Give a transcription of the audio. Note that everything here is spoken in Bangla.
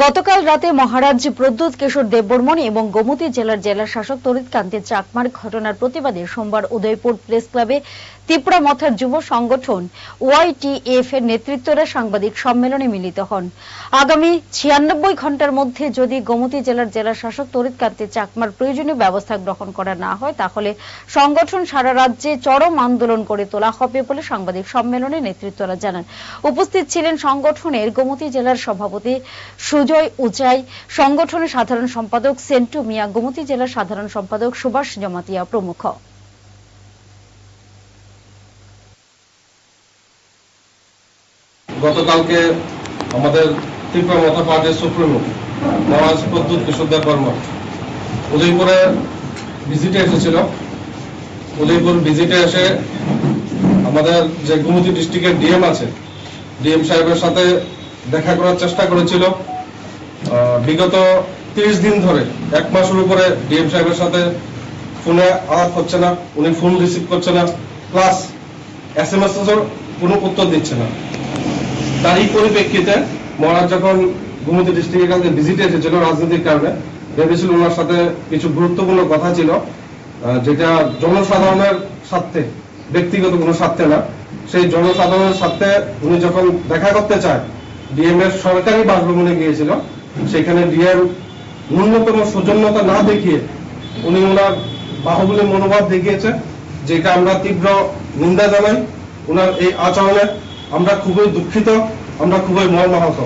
গতকাল রাতে মহারাজ প্রদ্যুৎ কিশোর দেববর্মন এবং গোমতী জেলার জেলা শাসক তরিত কান্তি চাকমার ঘটনার প্রতিবাদে সোমবার উদয়পুর প্রেস ক্লাবে ত্রিপুরা মথার যুব সংগঠন ওয়াইটিএফ এর নেতৃত্বরা সাংবাদিক সম্মেলনে মিলিত হন। আগামী ছিয়ানব্বই ঘণ্টার মধ্যে যদি গোমতী জেলার জেলা শাসক তরিত কান্তি চাকমার প্রয়োজনীয় ব্যবস্থা গ্রহণ করা না হয়, তাহলে সংগঠন সারা রাজ্যে চরম আন্দোলন করে তোলা হবে বলে সাংবাদিক সম্মেলনে নেতৃত্বরা জানান। উপস্থিত ছিলেন সংগঠনের গোমতী জেলার সভাপতি সুজয় উচাই, সংগঠনের সাধারণ সম্পাদক সেন্টু মিয়া, গোমতী জেলার সাধারণ সম্পাদক সুভাষ জমাতিয়া প্রমুখ। গতকালকে আমাদের ত্রিপুরা মথা পার্টির সুপ্রিমো, মহারাজ প্রদ্যুৎ কিশোরদেব বর্মা, উদয়পুরে ভিজিটে এসেছিল। উদয়পুর ভিজিটে এসে আমাদের যে গুমতি ডিস্ট্রিক্টের ডিএম আছে, ডিএম সাহেবের সাথে দেখা করার চেষ্টা করেছিল। বিগত তিরিশ দিন ধরে, এক মাসের উপরে ডিএম সাহেবের সাথে ফোনে আলাপ হচ্ছে না, উনি ফোন রিসিভ করছে না প্লাস এস এম এস কোনো উত্তর দিচ্ছে না। তারই পরিপ্রেক্ষিতে মহারাজ যখন গুমতি ডিস্ট্রিক্টের কাছে ভিজিটে এসেছিল রাজনৈতিক কারণে, ভেবেছিল ওনার সাথে কিছু গুরুত্বপূর্ণ কথা ছিল যেটা জনসাধারণের স্বার্থে, ব্যক্তিগত কোনো স্বার্থে না। সেই জনসাধারণের স্বার্থে উনি যখন দেখা করতে চায়, ডিএম এর সরকারি বাসভবনে গিয়েছিল সেখানে রিয়ার ন্যূনতম সৌজন্যতা না দেখিয়ে উনি ওনার বাহুবলী মনোভাব দেখিয়েছেন যেটা আমরা তীব্র নিন্দা জানাই। ওনার এই আচরণে আমরা খুবই দুঃখিত, আমরা খুবই মর্মাহত।